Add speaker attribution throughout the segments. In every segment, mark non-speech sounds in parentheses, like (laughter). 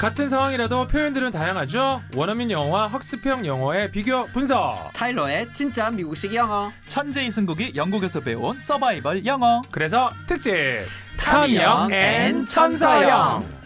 Speaker 1: 같은 상황이라도 표현들은 다양하죠. 원어민 영어와 학습형 영어의 비교 분석.
Speaker 2: 타일러의 진짜 미국식 영어.
Speaker 3: 천재 이승국이 영국에서 배운 서바이벌 영어.
Speaker 1: 그래서 특집
Speaker 2: 타미영
Speaker 1: 앤앤
Speaker 2: 천서영.
Speaker 1: 천서영.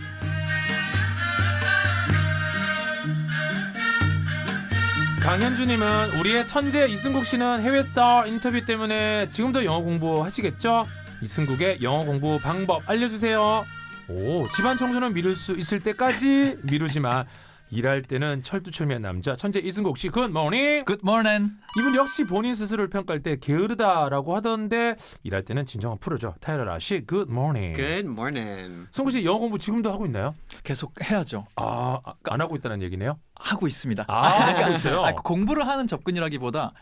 Speaker 1: 강현주님은 우리의 천재 이승국 씨는 해외 스타 인터뷰 때문에 지금도 영어 공부 하시겠죠? 이승국의 영어 공부 방법 알려주세요. 오 집안 청소는 미룰 수 있을 때까지 미루지만 일할 때는 철두철미한 남자 천재 이승국 씨 굿모닝.
Speaker 3: Good morning.
Speaker 1: 이분 역시 본인 스스로를 평가할 때 게으르다라고 하던데 일할 때는 진정한 프로죠. 타이러 라 씨 굿모닝.
Speaker 2: Good morning.
Speaker 1: 승국 씨 영어 공부 지금도 하고 있나요?
Speaker 3: 계속 해야죠.
Speaker 1: 아, 아, 안 하고 있다는 얘기네요.
Speaker 3: 하고 있습니다.
Speaker 1: 아, 하고 있어요.
Speaker 3: 아, 공부를 하는 접근이라기보다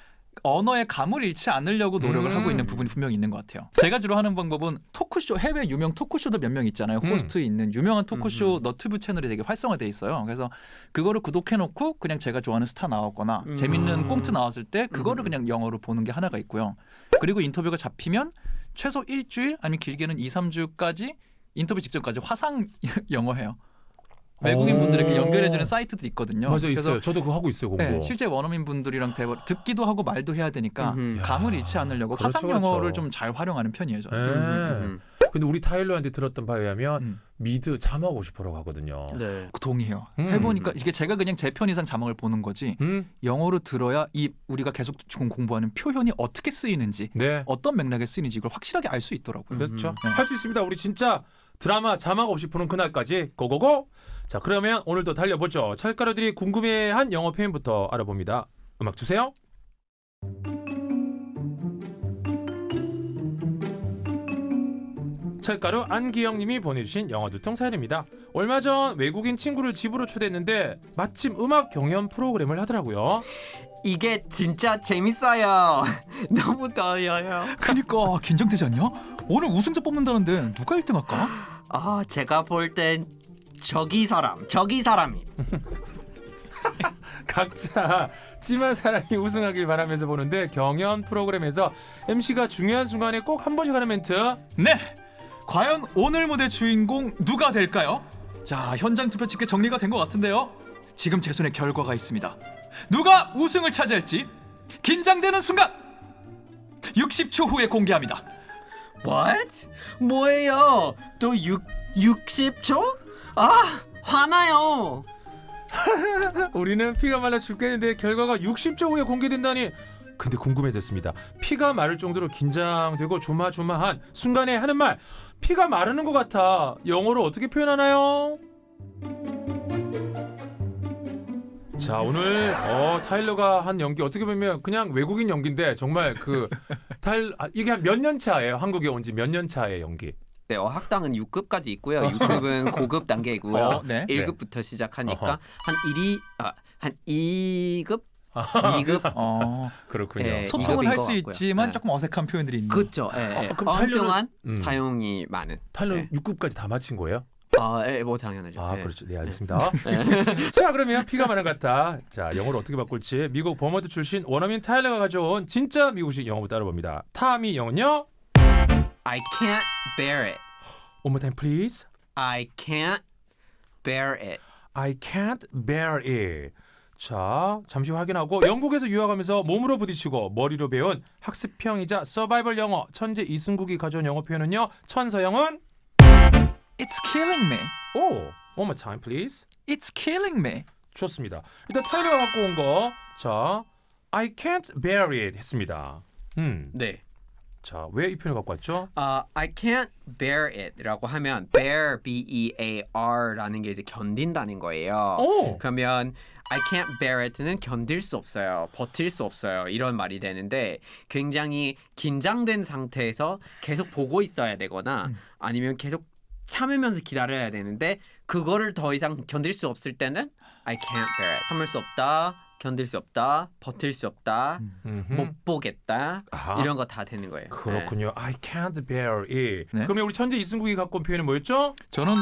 Speaker 3: 언어의 감을 잃지 않으려고 노력을
Speaker 1: 음.
Speaker 3: 하고 있는 부분이 분명히 있는 것 같아요. 제가 주로 하는 방법은 토크쇼 해외 유명 토크쇼들 몇명 있잖아요.
Speaker 1: 음.
Speaker 3: 호스트 있는 유명한 토크쇼
Speaker 2: 음.
Speaker 3: 너튜브 채널이 되게 활성화돼 있어요. 그래서 그거를 구독해놓고 그냥 제가 좋아하는 스타 나왔거나
Speaker 2: 음.
Speaker 3: 재밌는 꽁트 나왔을 때 그거를
Speaker 2: 음.
Speaker 3: 그냥 영어로 보는 게 하나가 있고요. 그리고 인터뷰가 잡히면 최소 일주일 아니면 길게는 2, 3주까지 인터뷰 직전까지 화상 (laughs) 영어 해요. 외국인 분들에게 연결해주는 사이트들이 있거든요.
Speaker 1: 맞아
Speaker 3: 그래서
Speaker 1: 있어요. 저도 그거 하고 있어요 공부.
Speaker 3: 네, 실제 원어민 분들이랑 대화 듣기도 하고 말도 해야 되니까
Speaker 2: 음흠.
Speaker 3: 감을 잃지 않으려고
Speaker 1: 그렇죠,
Speaker 3: 화상 영어를
Speaker 1: 그렇죠.
Speaker 3: 좀 잘 활용하는 편이에요.
Speaker 1: 네.
Speaker 3: 저는.
Speaker 2: 음,
Speaker 1: 근데 우리 타일러한테 들었던 바에 의하면
Speaker 3: 음.
Speaker 1: 미드 자막 50%라고 하거든요.
Speaker 2: 네.
Speaker 3: 동의해요.
Speaker 1: 음.
Speaker 3: 해보니까 이게 제가 그냥 제편 이상 자막을 보는 거지
Speaker 1: 음,
Speaker 3: 영어로 들어야 이 우리가 계속 공부하는 표현이 어떻게 쓰이는지
Speaker 1: 네.
Speaker 3: 어떤 맥락에 쓰이는지 이걸 확실하게 알 수 있더라고요.
Speaker 1: 그렇죠.
Speaker 3: 네.
Speaker 1: 할수 있습니다. 우리 진짜 드라마 자막 없이 보는 그날까지 고고고. 자 그러면 오늘도 달려보죠. 찰가루들이 궁금해한 영어 표현부터 알아봅니다. 음악 주세요. 찰가루 안기영님이 보내주신 영어 두통 사연입니다. 얼마 전 외국인 친구를 집으로 초대했는데 마침 음악 경연 프로그램을 하더라고요.
Speaker 2: 이게 진짜 재밌어요. (laughs) 너무 떨려요.
Speaker 3: 그러니까 긴장되지 않냐? 오늘 우승자 뽑는다는데 누가 1등 할까?
Speaker 2: 아, 제가 볼 땐 저기 사람, 저기 사람이. (laughs)
Speaker 1: 각자 찜한 사람이 우승하길 바라면서 보는데 경연 프로그램에서 MC가 중요한 순간에 꼭 한 번씩 하는 멘트
Speaker 3: 네. 과연 오늘 무대 주인공 누가 될까요? 자, 현장 투표 집계 정리가 된 것 같은데요. 지금 제 손에 결과가 있습니다. 누가 우승을 차지할지 긴장되는 순간 60초 후에 공개합니다.
Speaker 2: What? 뭐예요? 또 6, 60초? 아, 화나요. (laughs)
Speaker 1: 우리는 피가 말라 죽겠는데 결과가 60초 후에 공개된다니 근데 궁금해졌습니다 피가 마를 정도로 긴장되고 조마조마한 순간에 하는 말 피가 마르는 것 같아 영어로 어떻게 표현하나요? 자 오늘 어, 타일러가 한 연기 어떻게 보면 그냥 외국인 연기인데 정말 그 타일 아, 이게 한 몇 년 차예요 한국에 온 지 몇 년 차의 연기
Speaker 2: 네, 어 학당은 6급까지 있고요. 6급은 (laughs) 고급 단계이고요.
Speaker 3: 어, 네.
Speaker 2: 1급부터 시작하니까
Speaker 1: 어허.
Speaker 2: 한 1이 아, 한 2급? 2급?
Speaker 3: 어, (laughs)
Speaker 1: 그렇군요
Speaker 2: 예,
Speaker 3: 소통은
Speaker 2: 이급인
Speaker 3: 할
Speaker 2: 것
Speaker 3: 수
Speaker 2: 같고요.
Speaker 3: 있지만
Speaker 2: 네.
Speaker 3: 조금 어색한 표현들이 있는.
Speaker 2: 그렇죠. 예, 예.
Speaker 1: 어, 그럼
Speaker 2: 엉뚱한
Speaker 1: 음.
Speaker 2: 사용이 많은.
Speaker 1: 타일러
Speaker 2: 네.
Speaker 1: 6급까지 다 마친 거예요?
Speaker 2: 아, 예, 뭐 당연하죠.
Speaker 1: 아
Speaker 2: 예.
Speaker 1: 그렇죠. 네 알겠습니다. (laughs) (laughs) 자 그러면 피가 마른 것 같다. 자 영어로 어떻게 바꿀지 미국 버머드 출신 원어민 타일러가 가져온 진짜 미국식 영어부터 알아봅니다. 타미 영어는요.
Speaker 2: I can't bear it.
Speaker 1: One more time please.
Speaker 2: I can't bear it.
Speaker 1: I can't bear it. 자 잠시 확인하고 영국에서 유학하면서 몸으로 부딪히고 머리로 배운 학습형이자 서바이벌 영어 천재 이승국이 가져온 영어 표현은요. 천서영은
Speaker 3: It's killing me.
Speaker 1: 오 one more time please.
Speaker 3: It's killing me.
Speaker 1: 좋습니다. 일단 타일러가 갖고 온 거. 자 I can't bear it 했습니다. 음.
Speaker 2: 네.
Speaker 1: 자, 왜 이 표현을 갖고 왔죠?
Speaker 2: 아, I can't bear it라고 하면 bear b e a r라는 게 이제 견딘다는 거예요.
Speaker 1: 오!
Speaker 2: 그러면 I can't bear it는 견딜 수 없어요. 버틸 수 없어요. 이런 말이 되는데 굉장히 긴장된 상태에서 계속 보고 있어야 되거나
Speaker 3: 음.
Speaker 2: 아니면 계속 참으면서 기다려야 되는데 그거를 더 이상 견딜 수 없을 때는 I can't bear it. 참을 수 없다. 견딜 수 없다. 버틸 수 없다.
Speaker 1: 음흠.
Speaker 2: 못 보겠다.
Speaker 1: 아하.
Speaker 2: 이런 거 다 되는 거예요.
Speaker 1: 그렇군요. I can't bear it.
Speaker 3: 네.
Speaker 1: 그러면 우리 천재 이승국이 갖고 온 표현은 뭐였죠?
Speaker 3: 저는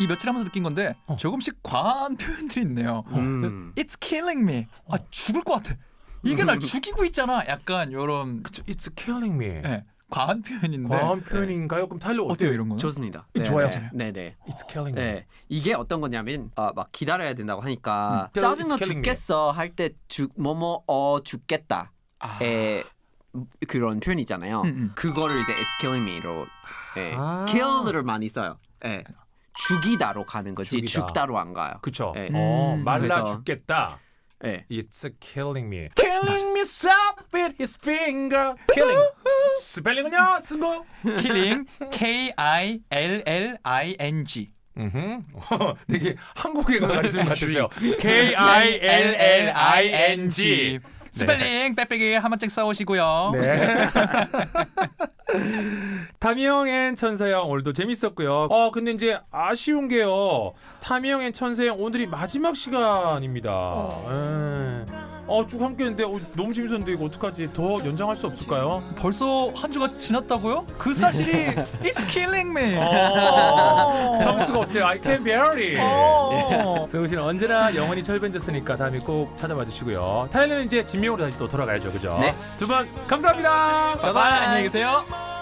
Speaker 3: 이 며칠 하면서 느낀 건데
Speaker 1: 어.
Speaker 3: 조금씩 과한 표현들이 있네요.
Speaker 2: 음.
Speaker 3: It's killing me. 아 죽을 것 같아. 이게 날 (laughs) 죽이고 있잖아. 약간 요런
Speaker 1: 그쵸, It's killing me.
Speaker 3: 예. 과한 표현인데
Speaker 1: 과한 표현인가요? 그럼 타일러
Speaker 3: 어때요
Speaker 1: 어때요?
Speaker 3: 이런 거는?
Speaker 2: 좋습니다.
Speaker 1: 이 좋아요.
Speaker 2: 네, 네.
Speaker 1: It's killing me.
Speaker 2: 네, 이게 어떤 거냐면 아, 막 기다려야 된다고 하니까
Speaker 1: 음.
Speaker 2: 짜증나
Speaker 1: It's killing me.
Speaker 2: 죽겠어 할 때 죽 뭐뭐 어 죽겠다의
Speaker 3: 아.
Speaker 2: 그런 표현이잖아요.
Speaker 3: 음, 음.
Speaker 2: 그거를 이제 it's killing me로 예,
Speaker 1: 아.
Speaker 2: kill를 많이 써요. 예. 죽이다로 가는 거지
Speaker 1: 죽이다.
Speaker 2: 죽다로 안 가요.
Speaker 1: 그쵸.
Speaker 2: 네.
Speaker 1: 어,
Speaker 3: 음,
Speaker 1: 말라
Speaker 2: 그래서-
Speaker 1: 죽겠다.
Speaker 2: 예.
Speaker 1: It's killing me. Killing me soft with his finger. Killing. 스펠링은요? 쓴 거?
Speaker 3: 킬링 K I L L I N G.
Speaker 1: 되게 한국애가 가르치는 것 같았어요. K I L L I N G.
Speaker 3: 스펠링 빼빼기 한 번씩 써오시고요.
Speaker 1: 네. (laughs) 타미형 앤 천사형 오늘도 재밌었고요. 어 근데 이제 아쉬운 게요. 타미형 앤 천사형 오늘이 마지막 시간입니다. 예. 어쭉 함께했는데 어, 너무 재밌었는데 이거 어떡하지? 더 연장할 수 없을까요?
Speaker 3: 벌써 한 주가 지났다고요? 그 사실이 It's killing me.
Speaker 1: 어, 점 수가 없어요. I can barely.
Speaker 3: 어.
Speaker 1: 승우 씨는 언제나 영원히 철벤졌으니까 다음에 꼭 찾아봐 주시고요. 타일러는 이제 진명으로 다시 또 돌아가야죠, 그죠?
Speaker 2: 네.
Speaker 1: 두 분 감사합니다.
Speaker 3: 바이바이 안녕히 계세요.